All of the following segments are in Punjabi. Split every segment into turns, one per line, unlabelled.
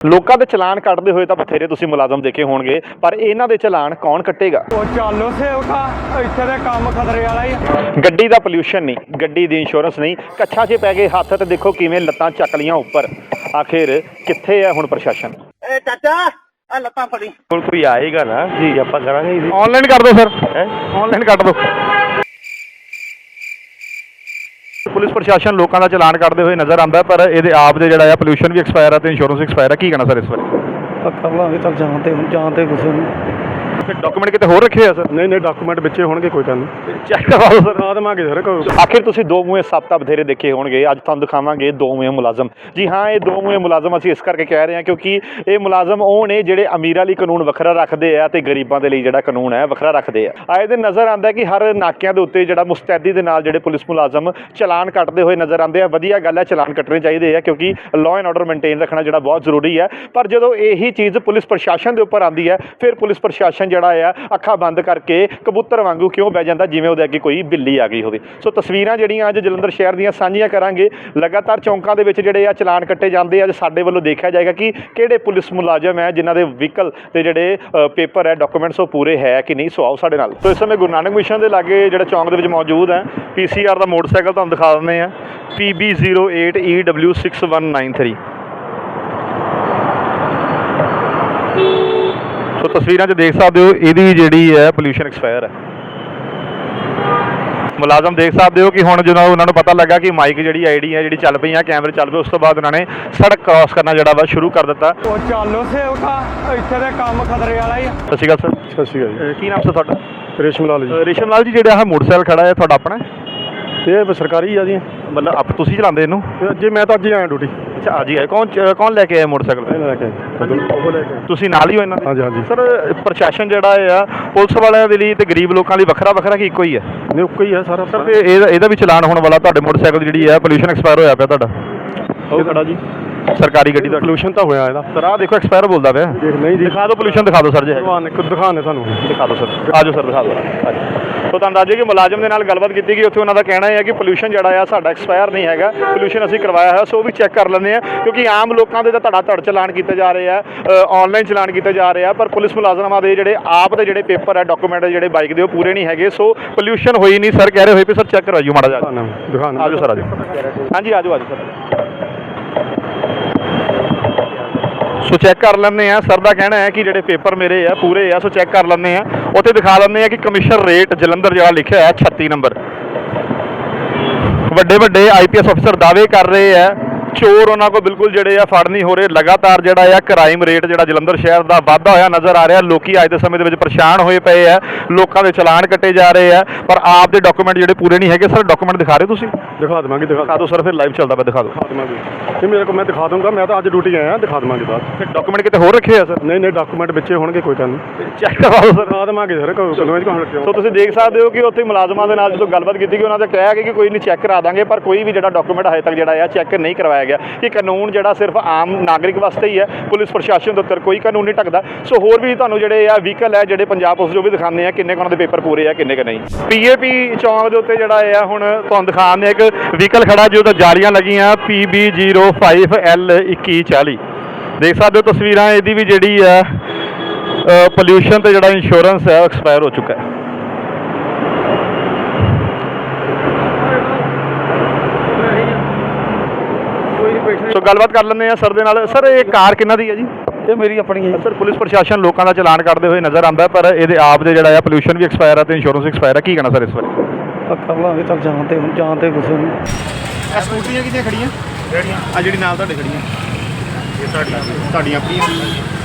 ਲੋਕਾਂ ਦੇ ਚਲਾਨ ਕੱਟਦੇ ਹੋਏ ਤਾਂ ਬਥੇਰੇ ਤੁਸੀਂ ਮੁਲਾਜ਼ਮ ਦੇਖੇ ਹੋਣਗੇ ਪਰ ਇਹਨਾਂ ਦੇ ਚਲਾਨ ਕੌਣ ਕੱਟੇਗਾ?
ਉਹ ਚੱਲੋ ਸੇਵਕਾ ਇੱਥੇ ਦੇ ਕੰਮ ਖਤਰੇ ਵਾਲਾ ਹੀ।
ਗੱਡੀ ਦਾ ਪੋਲਿਊਸ਼ਨ ਨਹੀਂ ਗੱਡੀ ਦੀ ਇੰਸ਼ੋਰੈਂਸ ਨਹੀਂ ਕੱਛਾਂ 'ਚ ਪੈ ਗਏ ਹੱਥ ਤੇ ਦੇਖੋ ਕਿਵੇਂ ਲੱਤਾਂ ਚੱਕ ਲੀਆਂ ਉੱਪਰ। ਆਖਿਰ ਕਿੱਥੇ ਹੈ ਹੁਣ ਪ੍ਰਸ਼ਾਸਨ?
ਏ ਚਾਚਾ ਆ ਲੱਤਾਂ ਫੜੀ।
ਹੁਣ ਕੋਈ ਆਏਗਾ ਨਾ ਜੀ ਆਪਾਂ ਕਰਾਂਗੇ
ਆਨਲਾਈਨ ਕਰ ਦਿਓ ਸਰ।
ਹੈਂ?
ਆਨਲਾਈਨ ਕੱਟ ਦਿਓ। ਪੁਲਿਸ ਪ੍ਰਸ਼ਾਸਨ ਲੋਕਾਂ ਦਾ ਚਲਾਨ ਕਰਦੇ ਹੋਏ ਨਜ਼ਰ ਆਉਂਦਾ ਪਰ ਇਹਦੇ ਆਪ ਦੇ ਜਿਹੜਾ ਆ ਪੋਲਿਊਸ਼ਨ ਵੀ ਐਕਸਪਾਇਰ ਆ ਤੇ ਇੰਸ਼ੋਰੈਂਸ ਐਕਸਪਾਇਰ ਆ। ਕੀ ਕਹਿਣਾ ਸਰ ਇਸ ਬਾਰੇ?
ਕਰ ਲਾਂਗੇ ਚੱਲ ਜਾਣ ਤੇ ਜਾਣ ਤੇ ਕਿਸੇ ਨੂੰ।
ਡਾਕੂਮੈਂਟ ਕਿਤੇ ਹੋਰ ਰੱਖੇ ਆ ਸਰ?
ਨਹੀਂ ਨਹੀਂ ਡਾਕੂਮੈਂਟ ਵਿੱਚੇ ਹੋਣਗੇ ਕੋਈ ਗੱਲ ਨਹੀਂ।
ਚੈੱਕ ਕਰਵਾਓ ਸਰ।
ਕਰਾ ਦੇਵਾਂਗੇ ਸਰ ਕੋਈ
ਆਖਿਰ ਤੁਸੀਂ ਦੋ ਮੂਹੇ ਸੱਪ ਤਾਂ ਬਥੇਰੇ ਦੇਖੇ ਹੋਣਗੇ ਅੱਜ ਤੁਹਾਨੂੰ ਦਿਖਾਵਾਂਗੇ ਦੋ ਮੂਹੇ ਮੁਲਾਜ਼ਮ। ਜੀ ਹਾਂ ਇਹ ਦੋ ਮੂਹੇ ਮੁਲਾਜ਼ਮ ਅਸੀਂ ਇਸ ਕਰਕੇ ਕਹਿ ਰਹੇ ਹਾਂ ਕਿਉਂਕਿ ਇਹ ਮੁਲਾਜ਼ਮ ਉਹ ਨੇ ਜਿਹੜੇ ਅਮੀਰਾਂ ਲਈ ਕਾਨੂੰਨ ਵੱਖਰਾ ਰੱਖਦੇ ਆ ਤੇ ਗਰੀਬਾਂ ਦੇ ਲਈ ਜਿਹੜਾ ਕਾਨੂੰਨ ਹੈ ਵੱਖਰਾ ਰੱਖਦੇ ਆ। ਆਏ ਦਿਨ ਨਜ਼ਰ ਆਉਂਦਾ ਕਿ ਹਰ ਨਾਕਿਆਂ ਦੇ ਉੱਤੇ ਜਿਹੜਾ ਮੁਸਤੈਦੀ ਦੇ ਨਾਲ ਜਿਹੜੇ ਪੁਲਿਸ ਮੁਲਾਜ਼ਮ ਚਲਾਨ ਕੱਟਦੇ ਹੋਏ ਨਜ਼ਰ ਆਉਂਦੇ ਆ। ਵਧੀਆ ਗੱਲ ਹੈ ਚਲਾਨ ਕੱਟਣੇ ਚਾਹੀਦੇ ਆ ਕਿਉਂਕਿ ਲਾਅ ਐਂਡ ਆਰਡਰ ਮੇਨਟੇਨ ਰੱਖਣਾ ਜਿਹੜਾ ਬਹੁਤ ਜ਼ਰੂਰੀ ਹੈ। ਪਰ ਜਦੋਂ ਇਹੀ ਚੀਜ਼ ਪੁਲਿਸ ਪ੍ਰਸ਼ਾਸਨ ਦੇ ਉੱਪਰ ਆਉਂਦੀ ਹੈ ਫਿਰ ਪੁਲਿਸ ਪ੍ਰਸ਼ਾਸਨ ਜਿਹੜਾ ਆ, ਅੱਖਾਂ ਬੰਦ ਕਰਕੇ ਕਬੂਤਰ ਵਾਂਗੂ ਕਿਉਂ ਬਹਿ ਜਾਂਦਾ, ਜਿਵੇਂ ਉਹਦੇ ਅੱਗੇ ਕੋਈ ਬਿੱਲੀ ਆ ਗਈ ਹੋਵੇ। ਸੋ ਤਸਵੀਰਾਂ ਜਿਹੜੀਆਂ ਅੱਜ ਜਲੰਧਰ ਸ਼ਹਿਰ ਦੀਆਂ ਸਾਂਝੀਆਂ ਕਰਾਂਗੇ। ਲਗਾਤਾਰ ਚੌਂਕਾਂ ਦੇ ਵਿੱਚ ਜਿਹੜੇ ਆ ਚਲਾਨ ਕੱਟੇ ਜਾਂਦੇ ਅੱਜ ਸਾਡੇ ਵੱਲੋਂ ਦੇਖਿਆ ਜਾਏਗਾ ਕਿ ਕਿਹੜੇ ਪੁਲਿਸ ਮੁਲਾਜ਼ਮ ਹੈ, ਜਿਨ੍ਹਾਂ ਦੇ ਵਹੀਕਲ ਤੇ ਜਿਹੜੇ ਪੇਪਰ ਹੈ, ਡਾਕੂਮੈਂਟਸ ਉਹ ਪੂਰੇ ਹੈ ਕਿ ਨਹੀਂ। ਸੋ ਆਓ ਸਾਡੇ ਨਾਲ। ਸੋ ਇਸ ਸਮੇਂ ਗੁਰੂ ਨਾਨਕ ਮਿਸ਼ਨ ਦੇ ਲਾਗੇ ਜਿਹੜਾ ਚੌਂਕ ਦੇ ਵਿੱਚ ਮੌਜੂਦ ਹੈ ਪੀਸੀਆਰ ਦਾ ਮੋਟਰਸਾਈਕਲ ਤੁਹਾਨੂੰ ਦਿਖਾ ਦਿੰਦੇ ਆ E PB08EW6193 ਸੋ ਤਸਵੀਰਾਂ 'ਚ ਦੇਖ ਸਕਦੇ ਹੋ ਇਹਦੀ ਜਿਹੜੀ ਹੈ ਪੋਲੂਸ਼ਨ ਐਕਸਪਾਇਰ ਹੈ। ਮੁਲਾਜ਼ਮ ਦੇਖ ਸਕਦੇ ਹੋ ਕਿ ਹੁਣ ਜਦੋਂ ਉਹਨਾਂ ਨੂੰ ਪਤਾ ਲੱਗਾ ਕਿ ਮਾਈਕ ਜਿਹੜੀ ਆਈਡੀ ਹੈ ਜਿਹੜੀ ਚੱਲ ਪਈ ਆ ਕੈਮਰੇ ਚੱਲ ਪਏ ਉਸ ਤੋਂ ਬਾਅਦ ਉਹਨਾਂ ਨੇ ਸੜਕ ਕ੍ਰਾਸ ਕਰਨਾ ਜਿਹੜਾ ਵਾ ਸ਼ੁਰੂ ਕਰ ਦਿੱਤਾ।
ਉਹ ਚੱਲੋ ਸੇਵਕਾ ਇੱਥੇ ਦੇ ਕੰਮ ਖਤਰੇ ਵਾਲਾ ਹੀ ਆ।
ਸਤਿ ਸ਼੍ਰੀ ਅਕਾਲ
ਸਤਿ ਸ਼੍ਰੀ ਅਕਾਲ
ਸਰ ਕੀ ਨਾਮ ਸਰ ਤੁਹਾਡਾ?
ਰੇਸ਼ਮ ਲਾਲ ਜੀ।
ਰੇਸ਼ਮ ਲਾਲ ਜੀ ਜਿਹੜਾ ਆਹ ਮੋਟਰਸਾਈਕਲ ਖੜਾ ਹੈ ਤੁਹਾਡਾ ਆਪਣਾ?
ਇਹ ਸਰਕਾਰੀ ਆ ਜੀ।
ਮਤਲਬ ਆਪ ਤੁਸੀਂ ਚਲਾਉਂਦੇ ਇਹਨੂੰ?
ਇਹ ਜੀ ਮੈਂ ਤਾਂ ਅੱਜ ਹੀ ਆਇਆ ਡਿਊਟੀ।
ਅੱਛਾ ਆ ਜੀ ਆਏ। ਕੌਣ ਚ- ਕੌਣ ਲੈ ਕੇ ਆਇਆ ਮੋਟਰਸਾਈਕਲ?
ਲੈ ਕੇ।
ਤੁਸੀਂ ਨਾਲ ਹੀ ਹੋ ਇਹਨਾਂ ਦੇ?
ਹਾਂਜੀ ਹਾਂਜੀ।
ਸਰ ਪ੍ਰਸ਼ਾਸਨ ਜਿਹੜਾ ਆ ਪੁਲਿਸ ਵਾਲਿਆਂ ਦੇ ਲਈ ਤੇ ਗਰੀਬ ਲੋਕਾਂ ਲਈ ਵੱਖਰਾ ਵੱਖਰਾ ਕਿ ਇੱਕੋ ਹੀ ਹੈ
ਨਹੀਂ ਉੱਕੋ ਹੀ ਆ ਸਾਰਾ
ਸਰ ਤੇ ਇਹਦਾ ਇਹਦਾ ਵੀ ਚਲਾਨ ਹੋਣ ਵਾਲਾ ਤੁਹਾਡੇ ਮੋਟਰਸਾਈਕਲ ਦੀ ਜਿਹੜੀ ਹੈ ਪੋਲੂਸ਼ਨ ਐਕਸਪਾਇਰ ਹੋਇਆ ਪਿਆ ਤੁਹਾਡਾ।
ਉਹ ਖੜਾ ਜੀ।
ਸਰਕਾਰੀ ਗੱਡੀ ਦਾ।
ਪੋਲੂਸ਼ਨ ਤਾਂ ਹੋਇਆ ਇਹਦਾ।
ਸਰ ਆਹ ਦੇਖੋ ਐਕਸਪਾਇਰ ਬੋਲਦਾ ਪਿਆ।
ਦੇਖ ਨਹੀਂ ਜੀ।
ਦਿਖਾ ਦਿਓ ਪੋਲੂਸ਼ਨ ਦਿਖਾ ਦਿਓ ਸਰ ਜੇ
ਦਿਖਾਣੇ ਤੁਹਾਨੂੰ।
ਦਿਖਾ ਦਿਓ ਸਰ। ਆਜੋ ਸਰ ਦਿਖਾ ਦਿਓ। ਸੋ ਤੁਹਾਨੂੰ ਦੱਸ ਦਈਏ ਕਿ ਮੁਲਾਜ਼ਮ ਦੇ ਨਾਲ ਗੱਲਬਾਤ ਕੀਤੀ ਗਈ ਉੱਥੇ ਉਹਨਾਂ ਦਾ ਕਹਿਣਾ ਹੈ ਕਿ ਪੋਲੂਸ਼ਨ ਜਿਹੜਾ ਆ ਸਾਡਾ ਐਕਸਪਾਇਰ ਨਹੀਂ ਹੈਗਾ ਪੋਲੂਸ਼ਨ ਅਸੀਂ ਕਰਵਾਇਆ ਹੋਇਆ ਸੋ ਉਹ ਵੀ ਚੈੱਕ ਕਰ ਲੈਂਦੇ ਆ ਕਿਉਂਕਿ ਆਮ ਲੋਕਾਂ ਦੇ ਤਾਂ ਧੜਾ ਧੜ ਚਲਾਨ ਕੀਤੇ ਜਾ ਰਹੇ ਆ ਆਨਲਾਈਨ ਚਲਾਨ ਕੀਤੇ ਜਾ ਰਹੇ ਆ ਪਰ ਪੁਲਿਸ ਮੁਲਾਜ਼ਮਾਂ ਦੇ ਜਿਹੜੇ ਆਪ ਦੇ ਜਿਹੜੇ ਪੇਪਰ ਆ ਡਾਕੂਮੈਂਟ ਜਿਹੜੇ ਬਾਈਕ ਦੇ ਉਹ ਪੂਰੇ ਨਹੀਂ ਹੈਗੇ ਸੋ ਪੋਲੂਸ਼ਨ ਹੋਈ ਨਹੀਂ ਸਰ ਕਹਿ ਰਹੇ ਹੋਏ ਵੀ ਸਰ ਚੈੱਕ ਕਰਵਾਈਓ ਮਾੜਾ ਜਿਹਾ।
ਦਿਖਾਣਾ
ਆਜੋ ਸਰ ਆਜੋ। ਹਾਂਜੀ ਆਜੋ ਆਜੋ ਸਰ। ਸੋ ਚੈੱਕ ਕਰ ਲੈਂਦੇ ਆ ਸਰ ਦਾ ਕਹਿਣਾ ਹੈ ਕਿ ਜਿਹੜੇ ਪੇਪਰ ਮੇਰੇ ਆ, ਪੂਰੇ ਆ, ਸੋ ਚੈੱਕ ਕਰ ਲੈਂਦੇ ਆ ਉੱਥੇ ਦਿਖਾ ਲੈਂਦੇ ਆ ਕਿ ਕਮਿਸ਼ਨ ਰੇਟ ਜਲੰਧਰ ਜਿਹੜਾ ਲਿਖਿਆ ਹੈ 36 ਨੰਬਰ। ਵੱਡੇ ਵੱਡੇ ਆਈਪੀਐਸ ਅਫਸਰ ਦਾਅਵੇ ਕਰ ਰਹੇ ਆ ਚੋਰ ਉਹਨਾਂ ਕੋਲ ਬਿਲਕੁਲ ਜਿਹੜੇ ਆ ਫੜ ਨਹੀਂ ਹੋ ਰਹੇ। ਲਗਾਤਾਰ ਜਿਹੜਾ ਆ ਕ੍ਰਾਈਮ ਰੇਟ ਜਿਹੜਾ ਜਲੰਧਰ ਸ਼ਹਿਰ ਦਾ ਵਾਧਾ ਹੋਇਆ ਨਜ਼ਰ ਆ ਰਿਹਾ। ਲੋਕੀ ਅੱਜ ਦੇ ਸਮੇਂ ਦੇ ਵਿੱਚ ਪਰੇਸ਼ਾਨ ਹੋਏ ਪਏ ਆ। ਲੋਕਾਂ ਦੇ ਚਲਾਨ ਕੱਟੇ ਜਾ ਰਹੇ ਆ। ਪਰ ਆਪ ਦੇ ਡਾਕੂਮੈਂਟ ਜਿਹੜੇ ਪੂਰੇ ਨਹੀਂ ਹੈਗੇ ਸਰ ਡਾਕੂਮੈਂਟ ਦਿਖਾ ਰਹੇ ਤੁਸੀਂ?
ਦਿਖਾ ਦੇਵਾਂਗੇ ਦਿਖਾ
ਦਿਓ ਸਰ ਫਿਰ ਲਾਈਵ ਚੱਲਦਾ ਪਿਆ ਦਿਖਾ ਦਿਓ।
ਦਿਖਾ ਦੇਵਾਂਗੇ। ਇਹ ਮੇਰੇ ਕੋਲ ਮੈਂ ਦਿਖਾ ਦੂੰਗਾ ਮੈਂ ਤਾਂ ਅੱਜ ਡਿਊਟੀ ਆਇਆ ਦਿਖਾ ਦੇਵਾਂਗੇ ਬਾਅਦ
ਫਿਰ ਡਾਕੂਮੈਂਟ ਕਿਤੇ ਹੋਰ ਰੱਖੇ ਆ ਸਰ?
ਨਹੀਂ ਨਹੀਂ ਡਾਕੂਮੈਂਟ ਵਿੱਚੇ ਹੋਣਗੇ ਕੋਈ ਗੱਲ ਨਹੀਂ।
ਚੈੱਕ ਕਰਵਾਓ ਸਰ।
ਦਿਖਾ ਦੇਵਾਂਗੇ ਸਰ ਕੋਈ ਕਹਾਂ
ਸੋ ਤੁਸੀਂ ਦੇਖ ਸਕਦੇ ਹੋ ਕਿ ਉੱਥੇ ਮੁਲਾਜ਼ਮਾਂ ਦੇ ਨਾਲ ਜਦੋਂ ਗੱਲਬਾਤ ਕੀਤੀ ਗਈ ਉਹਨਾਂ ਨੇ ਕਿਹਾ ਕਿ ਕੋਈ ਨਹੀਂ ਚੈੱਕ ਕਰਾ ਦਾਂਗੇ ਪਰ ਕੋਈ ਵੀ ਜਿਹੜਾ ਡਾਕੂਮੈਂਟ ਹਜੇ ਤੱਕ ਜਿਹੜਾ ਆ ਚੈੱਕ ਨਹੀਂ ਕਰਵਾਇਆ ਗਿਆ। ਕਿ ਕਾਨੂੰਨ ਜਿਹੜਾ ਸਿਰਫ ਆਮ ਨਾਗਰਿਕ ਵਾਸਤੇ ਹੀ ਹੈ। ਪੁਲਿਸ ਪ੍ਰਸ਼ਾਸਨ ਦੇ ਉੱਤੇ ਕੋਈ ਕਾਨੂੰਨ ਨਹੀਂ ਟਕਦਾ ਸੋ ਹੋਰ ਵੀ ਤੁਹਾਨੂੰ ਜਿਹੜੇ ਆ ਵਹੀਕਲ ਹੈ, ਜਿਹੜੇ ਪੰਜਾਬ ਪੁਲਿਸ ਜੋ ਵੀ ਦਿਖਾਉਂਦੇ ਆ, ਕਿੰਨੇ ਕੁ ਉਹਨਾਂ ਦੇ ਪੇਪਰ ਪੂਰੇ ਆ, ਕਿੰਨੇ ਕੁ ਨਹੀਂ। ਪੀਏਪੀ ਚੌਂਕ ਦੇ ਉੱਤੇ ਜਿਹੜਾ ਆ, ਹੁਣ ਤੁਹਾਨੂੰ ਦਿਖਾਉਂਦੇ ਆ ਇੱਕ ਵਹੀਕਲ ਖੜਾ ਜਿਹਦੇ ਜਾਲੀਆਂ ਲੱਗੀਆਂ PB05L2140 ਦੇਖ ਸਕਦੇ ਹੋ ਤਸਵੀਰਾਂ, ਇਹਦੀ ਵੀ ਜਿਹੜੀ ਆ ਪੋਲਿਊਸ਼ਨ ਤੇ ਜਿਹੜਾ ਇੰਸ਼ੋਰੈਂਸ ਹੈ ਐਕਸਪਾਇਰ ਹੋ ਚੁੱਕਾ ਹੈ। ਸੋ ਗੱਲਬਾਤ ਕਰ ਲੈਂਦੇ ਆ ਸਰ ਦੇ ਨਾਲ। ਸਰ ਇਹ ਕਾਰ ਕਿੰਨਾ ਦੀ ਹੈ ਜੀ?
ਇਹ ਮੇਰੀ ਆਪਣੀ ਹੈ
ਸਰ ਪੁਲਿਸ ਪ੍ਰਸ਼ਾਸਨ ਲੋਕਾਂ ਦਾ ਚਲਾਨ ਕੱਟਦੇ ਹੋਏ ਨਜ਼ਰ ਆਉਂਦਾ ਪਰ ਇਹਦੇ ਆਪ ਦੇ ਜਿਹੜਾ ਆ ਪੋਲੂਸ਼ਨ ਵੀ ਐਕਸਪਾਇਰ ਆ ਤੇ ਇੰਸ਼ੋਰੈਂਸ ਐਕਸਪਾਇਰ ਆ। ਕੀ ਕਹਿਣਾ ਸਰ ਇਸ ਬਾਰੇ?
ਕਰ ਲਾਂਗੇ ਚੱਲ ਜਾਣ ਤੇ ਜਾਣ ਤੇ ਕਿਸੇ ਨੂੰ।
ਇਹ ਸਕੂਟਰੀਆਂ ਕਿੰਨੀਆਂ ਖੜੀਆਂ? ਜਿਹੜੀਆਂ। ਆ ਜਿਹੜੀ ਨਾਲ ਤੁਹਾਡੇ ਖੜੀਆਂ। ਇਹ ਤੁਹਾਡੀਆਂ ਤੁਹਾਡੀਆਂ ਆਪਣੀਆਂ।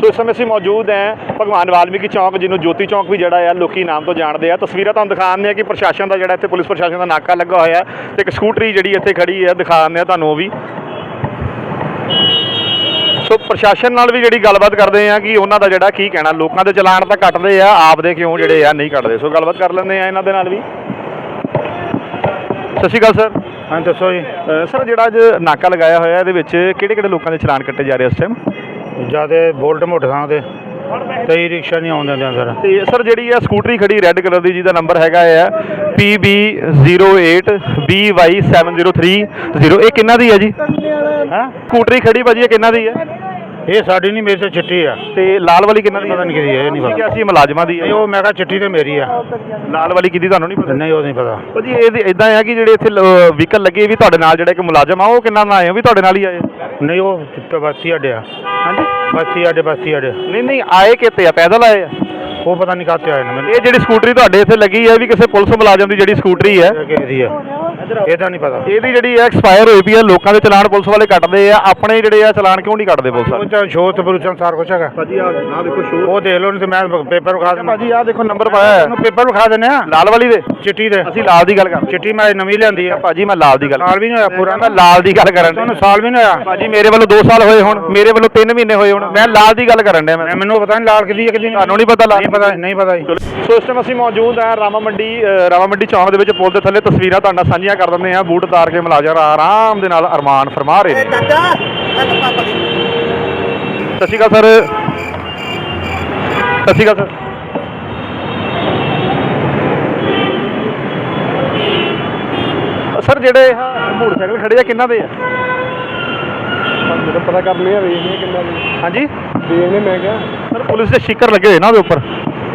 ਸੋ ਇਸ ਸਮੇਂ ਅਸੀਂ ਮੌਜੂਦ ਹਾਂ ਭਗਵਾਨ ਵਾਲਮੀਕੀ ਚੌਂਕ ਜਿਹਨੂੰ ਜੋਤੀ ਚੌਂਕ ਵੀ ਜਿਹੜਾ ਆ ਲੋਕੀ ਨਾਮ ਤੋਂ ਜਾਣਦੇ ਆ। ਤਸਵੀਰਾਂ ਤੁਹਾਨੂੰ ਦਿਖਾਉਂਦੇ ਆ ਕਿ ਪ੍ਰਸ਼ਾਸਨ ਦਾ ਜਿਹੜਾ ਇੱਥੇ ਪੁਲਿਸ ਪ੍ਰਸ਼ਾਸਨ ਦਾ ਨਾਕਾ ਲੱਗਾ ਹੋਇਆ ਤੇ ਇੱਕ ਸਕੂਟਰੀ ਜਿਹੜੀ ਇੱਥੇ ਖੜੀ ਹੈ ਦਿਖਾਉਂਦੇ ਆ ਤੁਹਾਨੂੰ ਉਹ ਵੀ। ਸੋ ਪ੍ਰਸ਼ਾਸਨ ਨਾਲ ਵੀ ਜਿਹੜੀ ਗੱਲਬਾਤ ਕਰਦੇ ਆ ਕਿ ਉਹਨਾਂ ਦਾ ਜਿਹੜਾ ਕੀ ਕਹਿਣਾ ਲੋਕਾਂ ਦੇ ਚਲਾਨ ਤਾਂ ਕੱਟਦੇ ਆ ਆਪ ਦੇ ਕਿਉਂ ਜਿਹੜੇ ਆ ਨਹੀਂ ਕੱਟਦੇ। ਸੋ ਗੱਲਬਾਤ ਕਰ ਲੈਂਦੇ ਆ ਇਹਨਾਂ ਦੇ ਨਾਲ ਵੀ। ਸਤਿ ਸ਼੍ਰੀ ਅਕਾਲ ਸਰ।
ਹਾਂ ਦੱਸੋ ਜੀ।
ਸਰ ਜਿਹੜਾ ਅੱਜ ਨਾਕਾ ਲਗਾਇਆ ਹੋਇਆ ਇਹਦੇ ਵਿੱਚ ਕਿਹੜੇ ਕਿਹੜੇ ਲੋਕਾਂ ਦੇ ਚਲਾਨ ਕੱਟੇ ਜਾ ਰਹੇ ਇਸ ਟਾਈਮ
ਜਿਆਦੇ ਬੋਲਟ ਮੋਟਰ ਥਾਂ ਤੇ ਕਈ ਰਿਕਸ਼ਾ ਨਹੀਂ ਆਉਂਦੇ ਦਿਆਂ ਸਰ।
ਤੇ ਸਰ ਜਿਹੜੀ ਆ ਸਕੂਟਰੀ ਖੜੀ ਰੈੱਡ ਕਲਰ ਦੀ ਜਿਹਦਾ ਨੰਬਰ ਹੈਗਾ ਆ PB08BY7030 ਇਹ ਕਿੰਨਾ ਦੀ ਹੈ ਜੀ? ਹਾਂ? ਸਕੂਟਰੀ ਖੜੀ ਭਾਜੀ ਇਹ ਕਿੰਨਾ ਦੀ ਹੈ?
ਇਹ ਸਾਡੀ ਨਹੀਂ ਮੇਰੇ ਤੇ ਚਿੱਟੀ ਆ।
ਤੇ ਲਾਲ ਵਾਲੀ ਕਿੰਨਾ ਦੀ
ਪਤਾ ਨਹੀਂ ਕਿਹਦੀ ਹੈ, ਇਹ ਨਹੀਂ ਪਤਾ।
ਕਿ ਅਸੀਂ ਮੁਲਾਜ਼ਮਾਂ ਦੀ ਹੈ
ਉਹ ਮੈਂ ਕਿਹਾ ਚਿੱਟੀ ਤੇ ਮੇਰੀ ਆ।
ਲਾਲ ਵਾਲੀ ਕਿਹਦੀ ਤੁਹਾਨੂੰ ਨਹੀਂ ਪਤਾ?
ਨਹੀਂ ਉਹ ਨਹੀਂ ਪਤਾ।
ਉਹ ਜੀ ਇਹ ਇਦਾਂ ਹੈ ਕਿ ਜਿਹੜੇ ਇੱਥੇ ਵਹੀਕਲ ਲੱਗੇ ਵੀ ਤੁਹਾਡੇ ਨਾਲ ਜਿਹੜਾ ਇੱਕ ਮੁਲਾਜ਼ਮ ਆ ਉਹ ਕਿੰਨਾ ਨਾਲ ਆਏ ਹੋ ਵੀ ਤੁਹਾਡੇ ਨਾਲ ਹੀ ਆਏ
ਨਹੀਂ ਉਹ ਬਸਤੀ ਅੱਡੇ ਆ।
ਹਾਂਜੀ?
ਬਸਤੀ ਅੱਡੇ ਬਸਤੀ ਅੱਡੇ
ਨਹੀਂ ਨਹੀਂ ਆਏ ਕਿੱਥੇ ਆ? ਪੈਦਲ ਆਏ ਆ?
ਉਹ ਪਤਾ ਨਹੀਂ ਕਾਹਤੇ ਆਏ ਨੇ ਮੈਨੂੰ।
ਇਹ ਜਿਹੜੀ ਸਕੂਟਰੀ ਤੁਹਾਡੇ ਇੱਥੇ ਲੱਗੀ ਹੈ ਵੀ ਕਿਸੇ ਪੁਲਿਸ ਮੁਲਾਜ਼ਮ ਦੀ ਜਿਹੜੀ ਸਕੂਟਰੀ ਹੈ
ਕਿਹਦੀ ਆ? ਇਹਦਾ ਨਹੀਂ ਪਤਾ।
ਇਹਦੀ ਜਿਹੜੀ ਹੈ ਐਕਸਪਾਇਰ ਹੋਈ ਪਈ ਹੈ ਲੋਕਾਂ ਦੇ ਚਲਾਨ ਪੁਲਿਸ ਵਾਲੇ ਕੱਟਦੇ ਆ ਆਪਣੇ ਜਿਹੜੇ ਆ ਚਲਾਨ ਕਿਉਂ ਨਹੀਂ ਕੱਟਦੇ ਪੁਲਿਸ
ਉਹ
ਵਾਲੇ?
ਤਾਂ ਸ਼ੋਅ ਤੇ ਬਰੂਚਨ ਸਾਰ ਕੁਛ ਹੈਗਾ।
ਭਾਜੀ ਆ ਨਾ ਦੇਖੋ ਸ਼ੋਅ।
ਉਹ ਦੇਖ ਲਓ ਨਹੀਂ ਤੇ ਮੈਂ ਪੇਪਰ ਵਿਖਾ ਦਿੰਦਾ।
ਭਾਜੀ ਆ ਦੇਖੋ ਨੰਬਰ ਪਾਇਆ ਹੈ
ਉਹਨੂੰ ਪੇਪਰ ਵਿਖਾ ਦਿੰਦੇ ਆ।
ਲਾਲ ਵਾਲੀ ਦੇ?
ਚਿੱਟੀ ਦੇ।
ਅਸੀਂ ਲਾਲ ਦੀ ਗੱਲ ਕਰਦੇ
ਚਿੱਟੀ ਮੈਂ ਨਵੀਂ ਲਿਆਂਦੀ ਆ।
ਭਾਜੀ ਮੈਂ ਲਾਲ ਦੀ ਗੱਲ
ਸਾਲ ਵੀ ਨਹੀਂ ਹੋਇਆ ਪੂਰਾ।
ਮੈਂ ਲਾਲ ਦੀ ਗੱਲ ਕਰਨ
ਤੁਹਾਨੂੰ। ਸਾਲ ਵੀ ਨਹੀਂ ਹੋਇਆ।
ਭਾਜੀ ਮੇਰੇ ਵੱਲੋਂ 2 ਸਾਲ ਹੋਏ ਹੁਣ। ਮੇਰੇ ਵੱਲੋਂ 3 ਮਹੀਨੇ ਹੋਏ ਹੁਣ। ਮੈਂ ਲਾਲ ਦੀ ਗੱਲ ਕਰਨ ਡਿਆ ਮੈਂ।
ਮੈਨੂੰ ਪਤਾ ਨਹੀਂ ਲਾਲ ਕਿਹਦੀ ਹੈ ਕਿਹਦੀ
ਤੁਹਾਨੂੰ ਨਹੀਂ ਪਤਾ ਲਾਲ?
ਨਹੀਂ ਪਤਾ ਨਹੀਂ ਪਤਾ ਜੀ।
ਸੋ ਇਸ ਟਾਈਮ ਅਸੀਂ ਮੌਜੂਦ ਹਾਂ ਰਾਮਾ ਮੰਡੀ ਰਾਮਾ ਮੰਡੀ ਚੌਂਕ ਦੇ ਵਿੱਚ ਪੁਲ ਦੇ ਥੱਲੇ ਤਸਵੀਰਾਂ ਤੁਹਾਡੇ ਨਾਲ ਸਾਂਝੀਆਂ ਕਰ ਦਿੰਦੇ ਹਾਂ ਬੂਟ ਉਤਾਰ ਕੇ ਮੁਲਾਜ਼ਮ ਆਰਾਮ ਦੇ ਨਾਲ ਅਰਮਾਨ ਫਰਮਾ ਰਹੇ ਨੇ।
ਆ
ਸਤਿ ਸ਼੍ਰੀ ਅਕਾਲ ਸਰ। ਸਤਿ ਸ਼੍ਰੀ ਅਕਾਲ ਸਰ। ਸਰ ਜਿਹੜੇ ਇਹ ਮੋਟਰਸਾਈਕਲ ਖੜੇ ਆ ਕਿੰਨਾ ਦੇ ਆ?
ਮੈਨੂੰ ਪਤਾ ਕਰਨੇ ਆ ਵੇਖਨੇ ਕਿੰਨਾ ਦੇ।
ਹਾਂਜੀ?
ਦੇਖਨੇ ਮੈਂ ਕਿਹਾ।
ਸਰ ਪੁਲਿਸ ਦੇ ਸ਼ਿਕਰ ਲੱਗੇ ਹੋਏ ਨਾ ਉਹਦੇ ਉੱਪਰ।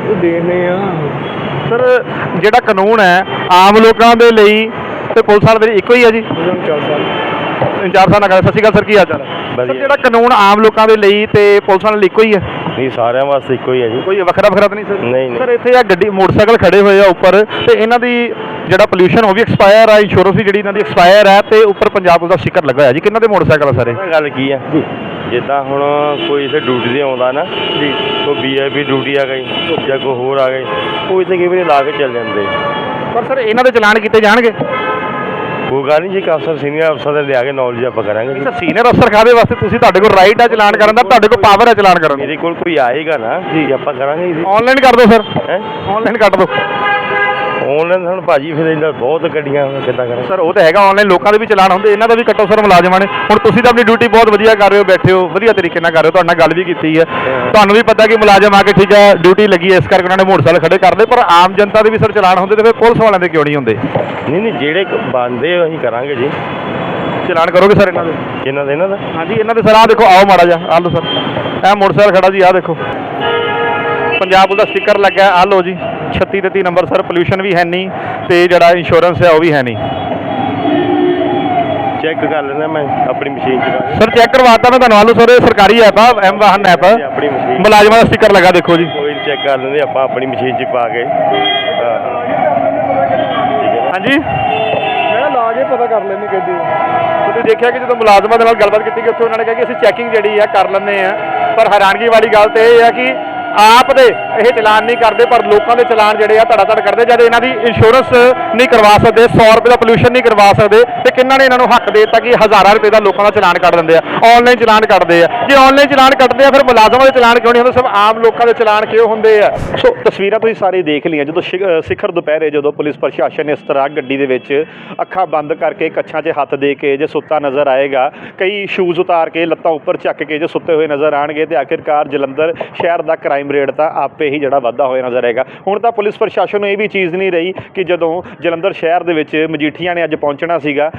ਉਹ ਦੇਖਨੇ ਆ।
ਸਰ ਜਿਹੜਾ ਕਾਨੂੰਨ ਹੈ ਆਮ ਲੋਕਾਂ ਦੇ ਲਈ ਤੇ ਪੁਲਿਸ ਵਾਲੇ ਦੇ ਇੱਕੋ ਹੀ ਹੈ ਜੀ।
ਉਹਨਾਂ
ਇੰਚਾਰਜ ਸਾਹਿਬ ਨਾਲ ਗੱਲ ਸਤਿ ਸ਼੍ਰੀ ਅਕਾਲ ਸਰ ਕੀ ਹਾਲ ਚਾਲ ਹੈ ਸਰ ਜਿਹੜਾ ਕਾਨੂੰਨ ਆਮ ਲੋਕਾਂ ਦੇ ਲਈ ਤੇ ਪੁਲਿਸ ਵਾਲਿਆਂ ਲਈ ਇੱਕੋ ਹੀ ਹੈ
ਨਹੀਂ ਸਾਰਿਆਂ ਵਾਸਤੇ ਇੱਕੋ ਹੀ ਹੈ ਜੀ।
ਕੋਈ ਵੱਖਰਾ ਵੱਖਰਾ ਤਾਂ ਨਹੀਂ ਸਰ?
ਨਹੀਂ, ਨਹੀਂ।
ਸਰ ਇੱਥੇ ਆ ਗੱਡੀ ਮੋਟਰਸਾਈਕਲ ਖੜੇ ਹੋਏ ਆ ਉੱਪਰ ਤੇ ਇਹਨਾਂ ਦੀ ਜਿਹੜਾ ਪੋਲੂਸ਼ਨ ਉਹ ਵੀ ਐਕਸਪਾਇਰ ਆ ਇੰਸ਼ੋਰੈਂਸ ਵੀ ਜਿਹੜੀ ਇਹਨਾਂ ਦੀ ਐਕਸਪਾਇਰ ਹੈ ਤੇ ਉੱਪਰ ਪੰਜਾਬ ਪੁਲਿਸ ਦਾ ਸਟicker ਲੱਗਾ ਹੋਇਆ ਜੀ। ਕਿੰਨਾਂ ਦੇ ਮੋਟਰਸਾਈਕਲ ਆ ਸਾਰੇ
ਪਤਾ ਗੱਲ ਕੀ ਆ? ਜਿੱਦਾਂ ਹੁਣ ਕੋਈ ਇੱਥੇ ਡਿਊਟੀ ਤੇ ਆਉਂਦਾ ਨਾ ਜੀ। ਕੋਈ ਵੀਆਈਪੀ ਡਿਊਟੀ ਆ ਗਈ ਜਾਂ ਕੋਈ ਹੋਰ ਆ ਗਈ ਉਹ ਇੱਥੇ ਕਈ ਵਾਰੀ ਲਾ ਕੇ ਚੱਲ ਜਾਂਦੇ।
ਪਰ ਸਰ ਇਹਨਾਂ ਦੇ ਚਲਾਨ ਕੀਤੇ ਜਾਣਗੇ?
ਕੋਈ ਗੱਲ ਨਹੀਂ ਜੀ ਅਫਸਰ ਸੀਨੀਅਰ ਅਫਸਰ ਦੇ ਲਿਆ ਕੇ ਨੌਲੇਜ ਆਪਾਂ ਕਰਾਂਗੇ ਜੀ।
ਸੀਨੀਅਰ ਅਫਸਰ ਕਾਹਦੇ ਵਾਸਤੇ ਤੁਸੀਂ ਤੁਹਾਡੇ ਕੋਲ ਰਾਈਟ ਆ ਚਲਾਨ ਕਰਨ ਦਾ ਤੁਹਾਡੇ ਕੋਲ ਪਾਵਰ ਹੈ ਚਲਾਨ ਕਰਨ ਦੀ।
ਮੇਰੇ ਕੋਲ ਕੋਈ ਆਏਗਾ ਨਾ ਜੀ ਆਪਾਂ ਕਰਾਂਗੇ ਜੀ।
ਆਨਲਾਈਨ ਕਰ ਦਿਓ ਸਰ
ਹੈ?
ਆਨਲਾਈਨ ਕੱਟ ਦਿਓ।
ਆਨਲਾਈਨ ਹੁਣ ਭਾਜੀ ਫਿਰ ਇਹਨਾਂ ਬਹੁਤ ਗੱਡੀਆਂ ਕਿੱਦਾਂ ਕਰਾਂ?
ਸਰ ਉਹ ਤਾਂ ਹੈਗਾ ਆਨਲਾਈਨ ਲੋਕਾਂ ਦੇ ਵੀ ਚਲਾਨ ਹੁੰਦੇ ਇਹਨਾਂ ਦਾ ਵੀ ਕੱਟੋ ਸਰ ਮੁਲਾਜ਼ਮਾਂ ਨੇ। ਹੁਣ ਤੁਸੀਂ ਤਾਂ ਆਪਣੀ ਡਿਊਟੀ ਬਹੁਤ ਵਧੀਆ ਕਰ ਰਹੇ ਹੋ ਬੈਠੇ ਹੋ ਵਧੀਆ ਤਰੀਕੇ ਨਾਲ ਕਰ ਰਹੇ ਹੋ ਤੁਹਾਡੇ ਨਾਲ ਗੱਲ ਵੀ ਕੀਤੀ ਹੈ। ਤੁਹਾਨੂੰ ਵੀ ਪਤਾ ਕਿ ਮੁਲਾਜ਼ਮ ਆ ਕੇ ਠੀਕ ਹੈ ਡਿਊਟੀ ਲੱਗੀ ਹੈ ਇਸ ਕਰਕੇ ਉਹਨਾਂ ਨੇ ਮੋਟਰਸਾਈਕਲ ਖੜੇ ਕਰਦੇ ਪਰ ਆਮ ਜਨਤਾ ਦੇ ਵੀ ਸਰ ਚਲਾਨ ਹੁੰਦੇ ਤੇ ਫਿਰ ਪੁਲਿਸ ਵਾਲਿਆਂ ਦੇ ਕਿਉਂ ਨਹੀਂ ਹੁੰਦੇ?
ਨਹੀਂ ਨਹੀਂ ਜਿਹੜੇ ਬੰਦੇ ਅਸੀਂ ਕਰਾਂਗੇ ਜੀ।
ਚਲਾਨ ਕਰੋਗੇ ਸਰ ਇਹਨਾਂ ਦੇ?
ਇਹਨਾਂ ਦੇ ਇਹਨਾਂ ਦਾ?
ਹਾਂਜੀ ਇਹਨਾਂ ਦੇ ਸਰ ਆਹ ਦੇਖੋ ਆਓ ਮਾੜਾ ਜਿਹਾ ਆਹ ਲਓ ਸਰ। ਇਹ ਮੋਟਰਸਾਈਕਲ ਖੜਾ ਜੀ ਆਹ ਦੇਖੋ। ਪੰਜਾਬ ਦਾ ਸਟicker ਲੱਗਾ ਆਹ ਲਓ ਜੀ। 36 33 ਨੰਬਰ ਸਰ ਪੋਲੂਸ਼ਨ ਵੀ ਹੈ ਨਹੀਂ ਤੇ ਜਿਹੜਾ ਇੰਸ਼ੋਰੈਂਸ ਹੈ ਉਹ ਵੀ ਹੈ ਨਹੀਂ
ਚੈੱਕ ਕਰ ਲੈਣਾ ਮੈਂ ਆਪਣੀ ਮਸ਼ੀਨ 'ਚ ਪਾ ਕੇ
ਸਰ ਚੈੱਕ ਕਰਵਾਤਾ ਮੈਂ ਤੁਹਾਨੂੰ ਆਹ ਲਓ ਸਰ ਇਹ ਸਰਕਾਰੀ ਐਪ ਆ ਐਮ ਵਾਹਨ ਐਪ।
ਇਹ ਆਪਣੀ ਮਸ਼ੀਨ
ਮੁਲਾਜ਼ਮਾਂ ਦਾ ਸਟicker ਲੱਗਾ ਦੇਖੋ ਜੀ।
ਕੋਈ ਚੈੱਕ ਕਰ ਲੈਂਦੇ ਆਪਾਂ ਆਪਣੀ ਮਸ਼ੀਨ 'ਚ ਪਾ ਕੇ। ਹਾਂ।
ਹਾਂਜੀ?
ਮੈਂ ਲਾ ਕੇ ਪਤਾ ਕਰ ਲੈਣੀ ਕਿੱਦੀ
ਤੁਸੀਂ ਦੇਖਿਆ ਕਿ ਜਦੋਂ ਮੁਲਾਜ਼ਮਾਂ ਦੇ ਨਾਲ ਗੱਲਬਾਤ ਕੀਤੀ ਕਿ ਉੱਥੇ ਉਹਨਾਂ ਨੇ ਕਿਹਾ ਕਿ ਅਸੀਂ ਚੈਕਿੰਗ ਜਿਹੜੀ ਆ ਕਰ ਲੈਂਦੇ ਆ। ਪਰ ਹੈਰਾਨਗੀ ਵਾਲੀ ਗੱਲ ਤੇ ਇਹ ਆ ਕਿ ਆਪ ਦੇ ਇਹ ਚਲਾਨ ਨਹੀਂ ਕਰਦੇ, ਪਰ ਲੋਕਾਂ ਦੇ ਚਲਾਨ ਜਿਹੜੇ ਆ ਧੜਾ ਧੜ ਕਰਦੇ। ਜਦ ਇਹਨਾਂ ਦੀ ਇੰਸ਼ੋਰੈਂਸ ਨਹੀਂ ਕਰਵਾ ਸਕਦੇ 100 ਰੁਪਏ ਦਾ ਪੋਲੂਸ਼ਨ ਨਹੀਂ ਕਰਵਾ ਸਕਦੇ, ਤੇ ਕਿੰਨਾਂ ਨੇ ਇਹਨਾਂ ਨੂੰ ਹੱਕ ਦੇ ਦਿੱਤਾ ਕਿ ਹਜ਼ਾਰਾਂ ਰੁਪਏ ਦਾ ਲੋਕਾਂ ਦਾ ਚਲਾਨ ਕੱਢ ਦਿੰਦੇ ਆ? ਆਨਲਾਈਨ ਚਲਾਨ ਕੱਢਦੇ ਆ। ਜੇ ਆਨਲਾਈਨ ਚਲਾਨ ਕੱਢਦੇ ਆ, ਫਿਰ ਮੁਲਾਜ਼ਮਾਂ ਦੇ ਚਲਾਨ ਕਿਉਂ ਨਹੀਂ ਹੁੰਦੇ? ਸਭ ਆਮ ਲੋਕਾਂ ਦੇ ਚਲਾਨ ਕਿਉਂ ਹੁੰਦੇ ਆ? ਸੋ, ਤਸਵੀਰਾਂ ਤੁਸੀਂ ਸਾਰੇ ਦੇਖ ਲਈਆਂ। ਜਦੋਂ ਸ਼ਿ- ਸਿਖਰ ਦੁਪਹਿਰੇ ਜਦੋਂ ਪੁਲਿਸ ਪ੍ਰਸ਼ਾਸਨ ਇਸ ਤਰ੍ਹਾਂ ਗੱਡੀ ਦੇ ਵਿੱਚ ਅੱਖਾਂ ਬੰਦ ਕਰਕੇ ਕੱਛਾਂ 'ਚ ਹੱਥ ਦੇ ਕੇ ਜੇ ਸੁੱਤਾ ਨਜ਼ਰ ਆਏਗਾ, ਕਈ ਸ਼ੂਜ਼ ਉਤਾਰ ਕੇ ਲੱਤਾਂ ਉੱਪਰ ਚੱਕ ਕੇ ਜੇ ਸੁੱਤੇ ਹੋਏ ਨਜ਼ਰ ਆਣਗੇ, ਤੇ ਆਖਿਰਕਾਰ ਜਲੰਧਰ ਸ਼ਹਿਰ ਦਾ ਕ੍ਰਾਈਮ ਰੇਟ ਤਾਂ ਆਪੇ ਹੀ ਜਿਹੜਾ ਵਾਧਾ ਹੋਇਆ ਨਜ਼ਰ ਆਏਗਾ। ਹੁਣ ਤਾਂ ਪੁਲਿਸ ਪ੍ਰਸ਼ਾਸਨ ਨੂੰ ਇਹ ਵੀ ਚੀਜ਼ ਨਹੀਂ ਰਹੀ ਕਿ ਜਦੋਂ ਜਲੰਧਰ ਸ਼ਹਿਰ ਦੇ ਵਿੱਚ ਮਜੀਠੀਆਂ ਨੇ ਅੱਜ ਪਹੁੰਚਣਾ ਸੀਗਾ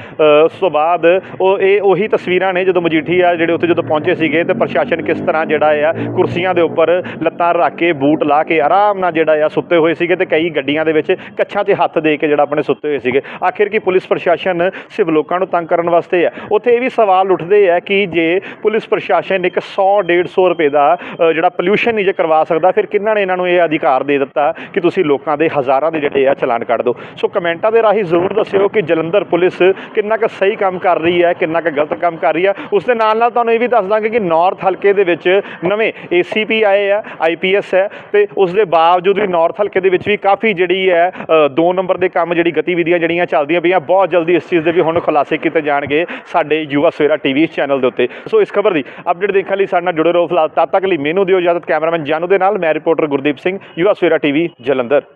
ਉਸ ਤੋਂ ਬਾਅਦ ਉਹ ਇਹ ਉਹੀ ਤਸਵੀਰਾਂ ਨੇ ਜਦੋਂ ਮਜੀਠੀਆ ਜਿਹੜੇ ਉੱਥੇ ਜਦੋਂ ਪਹੁੰਚੇ ਸੀਗੇ ਤੇ ਪ੍ਰਸ਼ਾਸਨ ਕਿਸ ਤਰ੍ਹਾਂ ਜਿਹੜਾ ਆ, ਕੁਰਸੀਆਂ ਦੇ ਉੱਪਰ ਲੱਤਾਂ ਰੱਖ ਕੇ ਬੂਟ ਲਾ ਕੇ ਆਰਾਮ ਨਾਲ ਜਿਹੜਾ ਆ ਸੁੱਤੇ ਹੋਏ ਸੀਗੇ ਤੇ ਕਈ ਗੱਡੀਆਂ ਦੇ ਵਿੱਚ ਕੱਛਾਂ 'ਚ ਹੱਥ ਦੇ ਕੇ ਜਿਹੜਾ ਆਪਣੇ ਸੁੱਤੇ ਹੋਏ ਸੀਗੇ। ਆਖਿਰ ਕੀ ਪੁਲਿਸ ਪ੍ਰਸ਼ਾਸਨ ਸਿਵ ਲੋਕਾਂ ਨੂੰ ਤੰਗ ਕਰਨ ਵਾਸਤੇ ਆ? ਉੱਥੇ ਇਹ ਵੀ ਸਵਾਲ ਉੱਠਦੇ ਆ ਕਿ ਜੇ ਪੁਲਿਸ ਪ੍ਰਸ਼ਾਸਨ ਇੱਕ 100 150 ਰੁਪਏ ਦਾ ਜਿਹੜਾ ਪੋਲੂਸ਼ਨ ਨਹੀਂ ਜੇ ਕਰਵਾ ਸਕਦਾ। ਫਿਰ ਕਿਹਨਾਂ ਨੇ ਇਹਨਾਂ ਨੂੰ ਇਹ ਅਧਿਕਾਰ ਦੇ ਦਿੱਤਾ ਕਿ ਤੁਸੀਂ ਲੋਕਾਂ ਦੇ ਹਜ਼ਾਰਾਂ ਦੇ ਜਿਹੜੇ ਆ ਚਲਾਨ ਕੱਢ ਦਿਓ? ਸੋ ਕਮੈਂਟਾਂ ਦੇ ਰਾਹੀਂ ਜ਼ਰੂਰ ਦੱਸਿਓ ਕਿ ਜਲੰਧਰ ਪੁਲਿਸ ਕਿੰਨਾ ਕੁ ਸਹੀ ਕੰਮ ਕਰ ਰਹੀ ਹੈ ਕਿੰਨਾ ਕੁ ਗਲਤ ਕੰਮ ਕਰ ਰਹੀ ਹੈ। ਉਸ ਦੇ ਨਾਲ ਨਾਲ ਤੁਹਾਨੂੰ ਇਹ ਵੀ ਦੱਸ ਦਾਂਗੇ ਕਿ ਨਾਰਥ ਹਲਕੇ ਦੇ ਵਿੱਚ ਨਵੇਂ ਏਸੀਪੀ ਆਏ ਆ ਆਈਪੀਐਸ ਹੈ ਤੇ ਉਸ ਦੇ ਬਾਵਜੂਦ ਵੀ ਨਾਰਥ ਹਲਕੇ ਦੇ ਵਿੱਚ ਵੀ ਕਾਫੀ ਜਿਹੜੀ ਹੈ ਅ, ਦੋ ਨੰਬਰ ਦੇ ਕੰਮ ਜਿਹੜੀ ਗਤੀਵਿਧੀਆਂ ਜਿਹੜੀਆਂ ਚੱਲਦੀਆਂ ਪਈਆਂ ਬਹੁਤ ਜਲਦੀ ਇਸ ਚੀਜ਼ ਦੇ ਵੀ ਹੁਣ ਖੁਲਾਸੇ ਕੀਤੇ ਜਾਣਗੇ ਸਾਡੇ ਯੁਵਾ ਸਵੇਰਾ ਟੀਵੀ ਚੈਨਲ ਦੇ ਉੱਤੇ। ਸੋ ਇਸ ਖਬਰ ਦੀ ਅਪਡੇਟ ਦੇਖਣ ਲਈ ਸਾਡੇ ਨਾਲ ਜੁੜੇ ਰਹੋ ਫਿਲਹਾਲ ਤਦ ਤੱਕ ਲਈ ਮੈਨੂੰ ਦਿਓ ਇਜਾਜ਼ਤ ਕੈਮਰਾਮੈਨ ਜਾਨੂ ਦੇ ਨਾਲ ਮੈਂ ਰਿਪੋਰਟਰ ਗੁਰਦੀਪ ਸਿੰਘ ਯੁਵਾ ਸਵੇਰਾ ਟੀਵੀ ਜਲੰਧਰ।